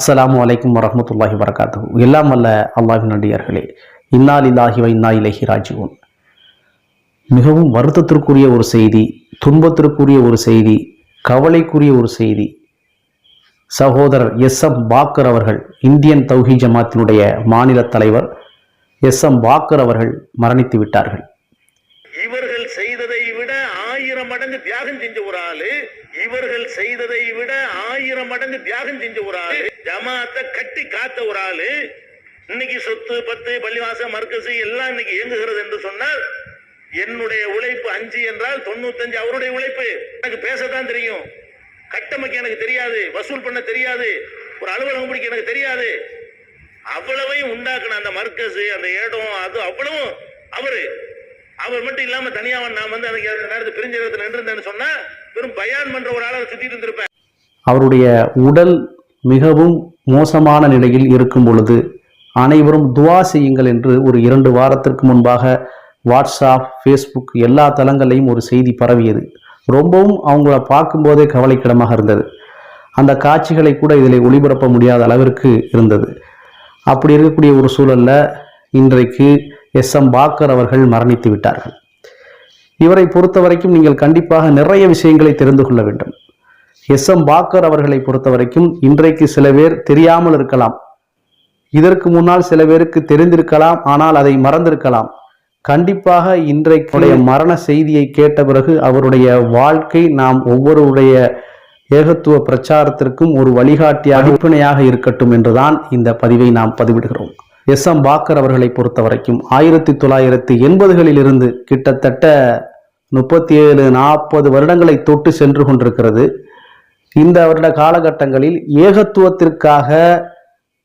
அஸ்லாம் வலைக்கம் வரமத்துல்லாஹி வரகாத்து எல்லாம் வல்ல அல்லாஹின் நடிகர்களே இன்னால் லில்லாஹி வ இன்னா ராஜீவன் மிகவும் வருத்தத்திற்குரிய ஒரு செய்தி துன்பத்திற்குரிய ஒரு செய்தி கவலைக்குரிய ஒரு செய்தி. சகோதரர் எஸ் எம் பாக்கர் அவர்கள் இந்தியன் தௌஹி ஜமாத்தினுடைய மாநில தலைவர் எஸ் எம் பாக்கர் அவர்கள் மரணித்து விட்டார்கள். இவர்கள் செய்ததை விட ஆயிரம் மடங்கு தியாகம் செஞ்ச இவர்கள் செய்ததை விட ஆயிரம் மடங்கு தியாகம் செஞ்ச ஒரு ஆளு ஜமாத்தை கட்டி காத்த ஒரு ஆளு இன்னைக்கு சொத்து பத்து பள்ளிவாசம் மர்க்கசு எல்லாம் இன்னைக்கு இயங்குகிறது என்று சொன்னால் என்னுடைய உழைப்பு அஞ்சு என்றால் தொண்ணூத்தஞ்சு அவருடைய உழைப்பு. எனக்கு பேசத்தான் தெரியும். கட்டமைக்க எனக்கு தெரியாது. வசூல் பண்ண தெரியாது. ஒரு அலுவலகம் பிடிக்க எனக்கு தெரியாது. அவ்வளவையும் உண்டாக்குன அந்த மர்க்கசு அந்த இடம் அது அவ்வளவும் அவரு. அவர் மட்டும் இல்லாம தனியா நான் வந்து அந்த நேரத்தில் பிரிஞ்சு நின்றிருந்தேன்னு சொன்னா வெறும் பயான் பண்ற ஒரு ஆளை சுத்திட்டு இருந்திருப்பேன். அவருடைய உடல் மிகவும் மோசமான நிலையில் இருக்கும் பொழுது அனைவரும் துவா செய்யுங்கள் என்று ஒரு இரண்டு வாரத்திற்கு முன்பாக வாட்ஸ்அப் ஃபேஸ்புக் எல்லா தளங்களையும் ஒரு செய்தி பரவியது. ரொம்பவும் அவங்கள பார்க்கும்போதே கவலைக்கிடமாக இருந்தது. அந்த காட்சிகளை கூட இதில் ஒளிபரப்ப முடியாத அளவிற்கு இருந்தது. அப்படி இருக்கக்கூடிய ஒரு சூழல்ல இன்றைக்கு எஸ். எம். பாக்கர் அவர்கள் மரணித்து விட்டார்கள். இவரை பொறுத்த வரைக்கும் நீங்கள் கண்டிப்பாக நிறைய விஷயங்களை தெரிந்து கொள்ள வேண்டும். எஸ். எம். பாக்கர் அவர்களை பொறுத்த வரைக்கும் இன்றைக்கு சில பேர் தெரியாமல் இருக்கலாம். இதற்கு முன்னால் சில பேருக்கு தெரிந்திருக்கலாம் ஆனால் அதை மறந்திருக்கலாம். கண்டிப்பாக இன்றைக்குடைய மரண செய்தியை கேட்ட பிறகு அவருடைய வாழ்க்கை நாம் ஒவ்வொருடைய ஏகத்துவ பிரச்சாரத்திற்கும் ஒரு வழிகாட்டி அடிப்படையாக இருக்கட்டும் என்றுதான் இந்த பதிவை நாம் பதிவிடுகிறோம். எஸ் எம் பாக்கர் அவர்களை பொறுத்த வரைக்கும் ஆயிரத்தி தொள்ளாயிரத்தி எண்பதுகளில் இருந்து கிட்டத்தட்ட முப்பத்தி ஏழு நாற்பது வருடங்களை தொட்டு சென்று கொண்டிருக்கிறது. இந்த வருட காலகட்டங்களில் ஏகத்துவத்திற்காக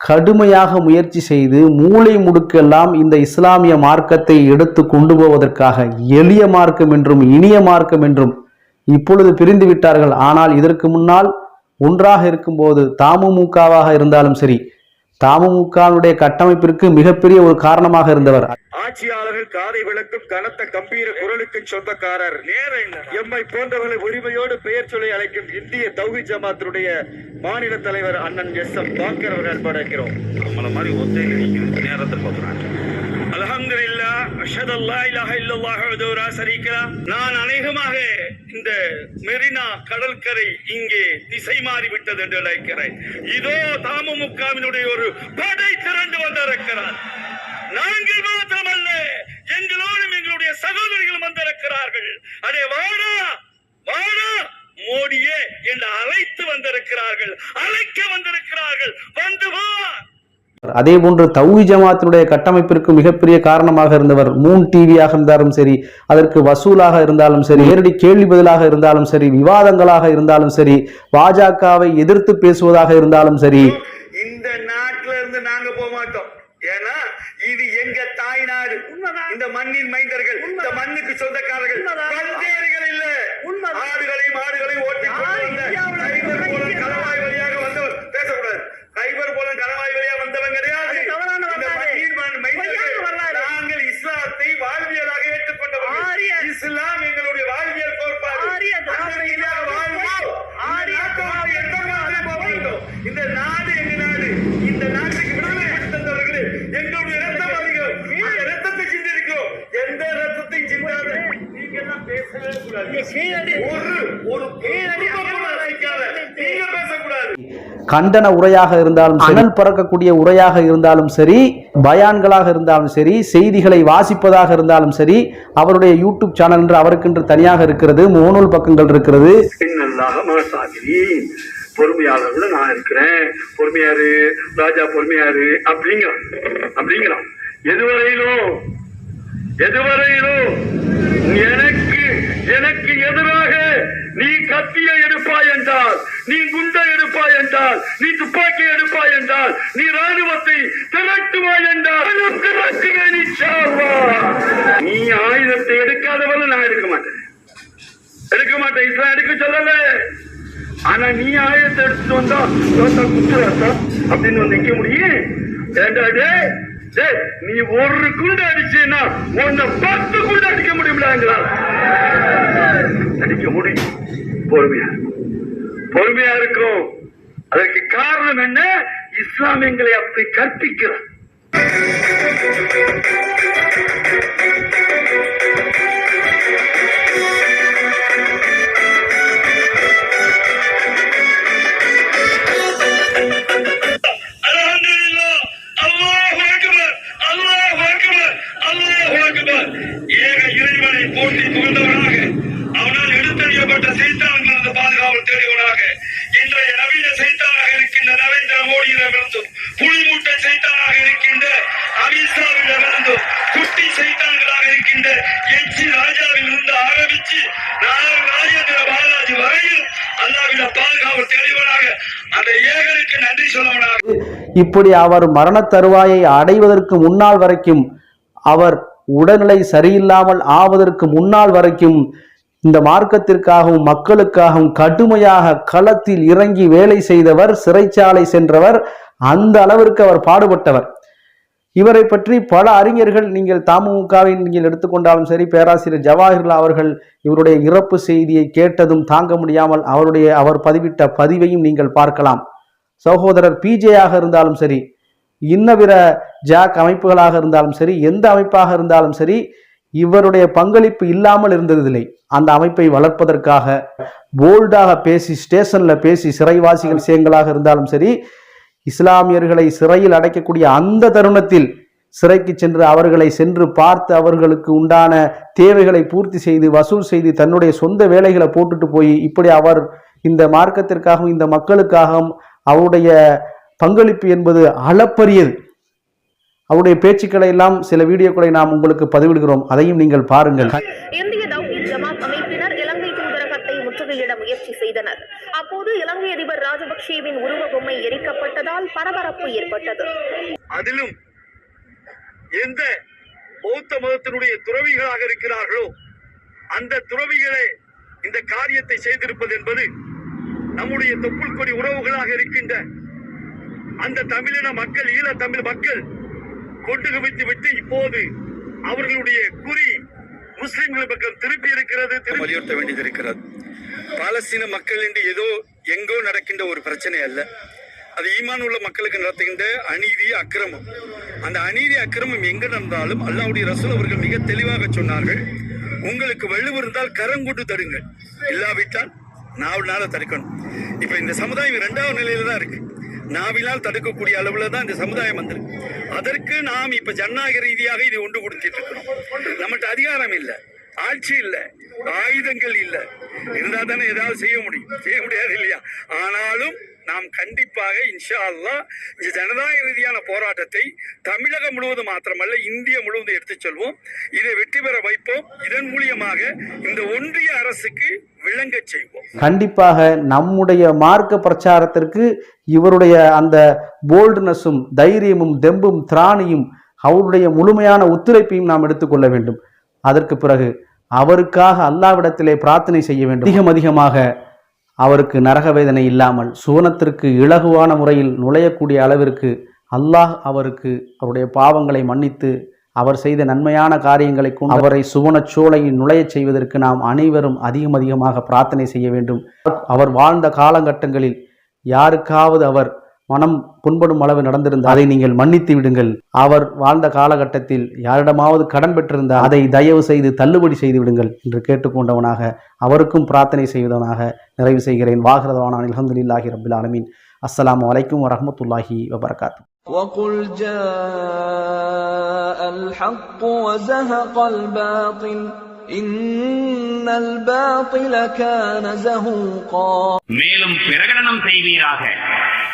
கடுமையாக முயற்சி செய்து மூளை முடுக்கெல்லாம் இந்த இஸ்லாமிய மார்க்கத்தை எடுத்து கொண்டு போவதற்காக எளிய மார்க்கம் என்றும் இனிய மார்க்கம் என்றும் இப்பொழுது பிரிந்து விட்டார்கள். ஆனால் இதற்கு முன்னால் ஒன்றாக இருக்கும்போது தாமுமுகவாக இருந்தாலும் சரி தமுகனுடைய கட்டமைப்பிற்கு மிகப்பெரிய ஒரு காரணமாக இருந்தவர். ஆட்சியாளர்கள் காதை விளக்கும் கனத்த கம்பீர குரலுக்கு சொந்தக்காரர். எம்மை போன்றவர்களை உரிமையோடு பெயர் சொல்லி அழைக்கும் இந்திய தௌஹி ஜமாத்தினுடைய மாநில தலைவர் அண்ணன் எஸ் எம் பாக்கர் அவர்கள் அன்படைக்கிறோம். நம்மள மாதிரி ஒத்தையில் நீங்க பார்க்குறாங்க அல்ஹம்துலில்லா அல்லா இலாஹ நான் அநேகமாக இந்த மெரினா கடற்கரை இங்கே திசை மாறிவிட்டது என்று நினைக்கிறேன் இதோ தாமுமுகவினுடைய ஒரு படை திரண்டு வந்திருக்கிறார். நாங்கள் மாத்திரமல்ல எங்களோடும் எங்களுடைய சகோதரிகள் வந்திருக்கிறார்கள். அடே வாடா வாடா மோடியே என்று அழைத்து வந்திருக்கிறார்கள். அழைக்க வந்திருக்கிறார்கள். வந்து வா. அதே போன்று தௌஹி ஜமாத்தினுடைய கட்டமைப்பிற்கு மிகப்பெரிய காரணமாக இருந்தவர் மூன் டிவியாக இருந்தாலும் சரி அதற்கு வசூலாக இருந்தாலும் சரி நேரடி கேள்வி பதிலாக இருந்தாலும் சரி விவாதங்களாக இருந்தாலும் சரி பாஜகவை எதிர்த்து பேசுவதாக இருந்தாலும் சரி. இந்த நாட்டுல இருந்து நாங்க போக மாட்டோம். ஏன்னா இது எங்க தாய் நாடு. இந்த மண்ணின் மைந்தர்கள் இந்த மண்ணுக்கு சொந்தக்காரர்கள். இல்ல. ஆடுகளையும் ஆடுகளையும் ஓட்டி கொண்டு வந்த கைபர் போலன் கணவாய் வழியாக வந்தவர் பேசக்கூடாது கைபர் போலன் கணவாய் வழியாக வந்தவன் கிடையாது இந்த மண்ணின் மண் மைந்தர்கள் நாங்கள் இஸ்லாத்தை வாழ்வியலாக ஏற்றுக்கொண்டவர்கள் இஸ்லாம் எங்களுடைய வாழ்வியல் கோட்பாடு அந்த ரீதியாக வாழ்வோம். இந்த நாட்டோடு எந்த நாட்டிலும் போக வேண்டும். இந்த நாடு எங்க நாடு இந்த நாட்டுக்கு விடுதலை பெற்று தந்தவர்களே எங்களுடைய ரத்தம் அதிகம் அந்த ரத்தத்தை சிந்திருக்கோம் எந்த ரத்தத்தை சிந்தாத நீங்க எல்லாம் பேசவே கூடாது ஒரு ஒரு குடும்பம் ரசிக்காத நீங்க பேசக்கூடாது கண்டன உரையாக இருந்தாலும் அனல் பறக்கக்கூடிய உரையாக இருந்தாலும் சரி பயான்களாக இருந்தாலும் சரி செய்திகளை வாசிப்பதாக இருந்தாலும் சரி அவருடைய யூடியூப் சேனல் என்று அவருக்கென்று தனியாக இருக்கிறது முகநூல் பக்கங்கள் இருக்கிறது. பின்னல்லாக மனசாகிரீன் பொறுமையாளர்கள நான் இருக்கிறேன். பொறுமையாரு ராஜா பொறுமையாரு அப்படிங்கிறான். அப்படிங்கிறான். எதுவரையிலும் எதுவரையிலோ எனக்கு எனக்கு எதிராக நீ கத்தியை எடுப்பாய் என்றால் நீ குண்டை எடுப்பாய் என்றால் நீ துப்பாக்கி எடுப்பாய் என்றால் நீ ராணுவத்தை திரட்டுவாய் என்றால் நீ நீ ஆயுதத்தை எடுக்காதவரை நான் எடுக்க மாட்டேன். எடுக்க மாட்டேன். இஸ்லாம் எடுக்க சொல்லல. ஆனா நீ ஆயுதத்தை எடுத்துட்டு வந்தா குத்து அப்படின்னு வந்து நிக்க முடியும். ஏண்டா நீ ஒரு குண்டு அடிச்சேன்னா உன்னை பத்து குண்டு அடிக்க முடியும்ல எங்களால். அடிக்க முடியும். பொறுமையா பொறுமையா இருக்கும் அதற்கு காரணம் என்ன? இஸ்லாம் எங்களை அப்படி Thank you. இருக்கின்ற எச்சி ராஜாவில் இருந்து ஆரம்பிச்சு நாயர் ராஜேந்திர பாலாஜி வரையில் அல்லாவிட பாதுகாப்பு தெளிவனாக. அந்த ஏகனுக்கு நன்றி சொல்லவனாக இப்படி அவர் மரண தருவாயை அடைவதற்கு முன்னால் வரைக்கும் அவர் உடல்நிலை சரியில்லாமல் ஆவதற்கு முன்னால் வரைக்கும் இந்த மார்க்கத்திற்காகவும் மக்களுக்காகவும் கடுமையாக களத்தில் இறங்கி வேலை செய்தவர் சிறைச்சாலை சென்றவர் அந்த அளவிற்கு அவர் பாடுபட்டவர். இவரை பற்றி பல அறிஞர்கள் நீங்கள் தமுகவை நீங்கள் எடுத்துக்கொண்டாலும் சரி பேராசிரியர் ஜவஹர்லால் அவர்கள் இவருடைய இறப்பு செய்தியை கேட்டதும் தாங்க முடியாமல் அவருடைய அவர் பதிவிட்ட பதிவையும் நீங்கள் பார்க்கலாம். சகோதரர் பிஜேயாக இருந்தாலும் சரி இன்னவிர ஜாக் அமைப்புகளாக இருந்தாலும் சரி எந்த அமைப்பாக இருந்தாலும் சரி இவருடைய பங்களிப்பு இல்லாமல் இருந்ததில்லை. அந்த அமைப்பை வளர்ப்பதற்காக போல்டாக பேசி ஸ்டேஷன்ல பேசி சிறைவாசிகள் விஷயங்களாக இருந்தாலும் சரி இஸ்லாமியர்களை சிறையில் அடைக்கக்கூடிய அந்த தருணத்தில் சிறைக்கு சென்று அவர்களை சென்று பார்த்து அவர்களுக்கு உண்டான தேவைகளை பூர்த்தி செய்து வசூல் செய்து தன்னுடைய சொந்த வேலைகளை போட்டுட்டு போய் இப்படி அவர் இந்த மார்க்கத்திற்காகவும் இந்த மக்களுக்காகவும் அவருடைய பங்களிப்பு என்பது அளப்பரியது. அவருடைய பேச்சுக்களை எல்லாம் சில வீடியோக்களை நாம் உங்களுக்கு பதிவிடுகிறோம். அதையும் நீங்கள் பாருங்கள். அப்போது இலங்கை அதிபர் ராஜபக்சேவின் உருவ பொம்மை எரிக்கப்பட்டதால் பரபரப்பு ஏற்பட்டது. அதிலும் எந்த பௌத்த மதத்தினுடைய துறவிகளாக இருக்கிறார்களோ அந்த துறவிகளே இந்த காரியத்தை செய்திருப்பது என்பது நம்முடைய தொப்புள் கொடி உறவுகளாக இருக்கின்ற அந்த தமிழின மக்கள் ஈழ தமிழ் மக்கள் கொண்டு குவித்து விட்டு இப்போது அவர்களுடைய குறி முஸ்லிம்கள் பக்கம் திருப்பி இருக்கிறது வலியுறுத்த வேண்டியது இருக்கிறது. பாலஸ்தீன மக்கள் என்று ஏதோ எங்கோ நடக்கின்ற ஒரு பிரச்சனை அல்ல. அது ஈமான் உள்ள மக்களுக்கு நடத்துகின்ற அநீதி அக்கிரமம். அந்த அநீதி அக்கிரமம் எங்க நடந்தாலும் அல்லாவுடைய ரசூல் அவர்கள் மிக தெளிவாக சொன்னார்கள். உங்களுக்கு வலுவு இருந்தால் கரங்கொண்டு தடுங்கள். இல்லாவிட்டால் நாவினால தடுக்கணும். இப்ப இந்த சமுதாயம் இரண்டாவது நிலையில தான் இருக்கு. நாவினால் தடுக்கக்கூடிய அளவுல தான் இந்த சமுதாயம் வந்திருக்கு. அதற்கு நாம் இப்ப ஜனநாயக ரீதியாக இதை ஒன்று கொடுத்துட்டு இருக்கிறோம். நம்மகிட்ட அதிகாரம் இல்லை. ஆட்சி இல்ல ஆயுதங்கள் இல்ல. இருந்தா தானே ஏதாவது செய்ய முடியும். செய்ய முடியாது இல்லையா? ஆனாலும் நாம் கண்டிப்பாக இன்ஷா அல்லா இந்த ஜனநாயக ரீதியான போராட்டத்தை தமிழகம் முழுவதும் மாத்திரமல்ல இந்திய முழுவதும் எடுத்துச் செல்வோம். இதை வெற்றி பெற வைப்போம். இதன் மூலியமாக இந்த ஒன்றிய அரசுக்கு விளங்கச் செய்வோம். கண்டிப்பாக நம்முடைய மார்க்க பிரச்சாரத்திற்கு இவருடைய அந்த போல்ட்னஸும் தைரியமும் தெம்பும் திராணியும் அவருடைய முழுமையான ஒத்துழைப்பையும் நாம் எடுத்துக்கொள்ள வேண்டும். அதற்கு பிறகு அவருக்காக அல்லாவிடத்திலே பிரார்த்தனை செய்ய வேண்டும். அதிகம் அதிகமாக அவருக்கு நரக வேதனை இல்லாமல் சுவனத்திற்கு இலகுவான முறையில் நுழையக்கூடிய அளவிற்கு அல்லாஹ் அவருக்கு அவருடைய பாவங்களை மன்னித்து அவர் செய்த நன்மையான காரியங்களை கொண்டு அவரை சுவனச் சோலையில் நுழையச் செய்வதற்கு நாம் அனைவரும் அதிகம் அதிகமாக பிரார்த்தனை செய்ய வேண்டும். அவர் வாழ்ந்த காலகட்டங்களில் யாருக்காவது அவர் மனம் புண்படும் அளவு நடந்திருந்தால் அதை நீங்கள் மன்னித்து விடுங்கள் அவர் வாழ்ந்த காலகட்டத்தில் யாரிடமாவது கடன் பெற்றிருந்தால் அதை தயவு செய்து தள்ளுபடி செய்து விடுங்கள் என்று கேட்டுக்கொண்டவனாக அவருக்கும் பிரார்த்தனை செய்வதவனாக நிறைவு செய்கிறேன் வாகிறதவானான் அல்ஹம்துலில்லாஹி ரபில் ஆலமீன் அஸ்ஸலாமு அலைக்கும் வரஹ்மத்துல்லாஹி வபரகாத்து وقل جاء الحق وزهق الباطل إن الباطل كان زهوقا மேலும் பிரகடனம் செய்வீராக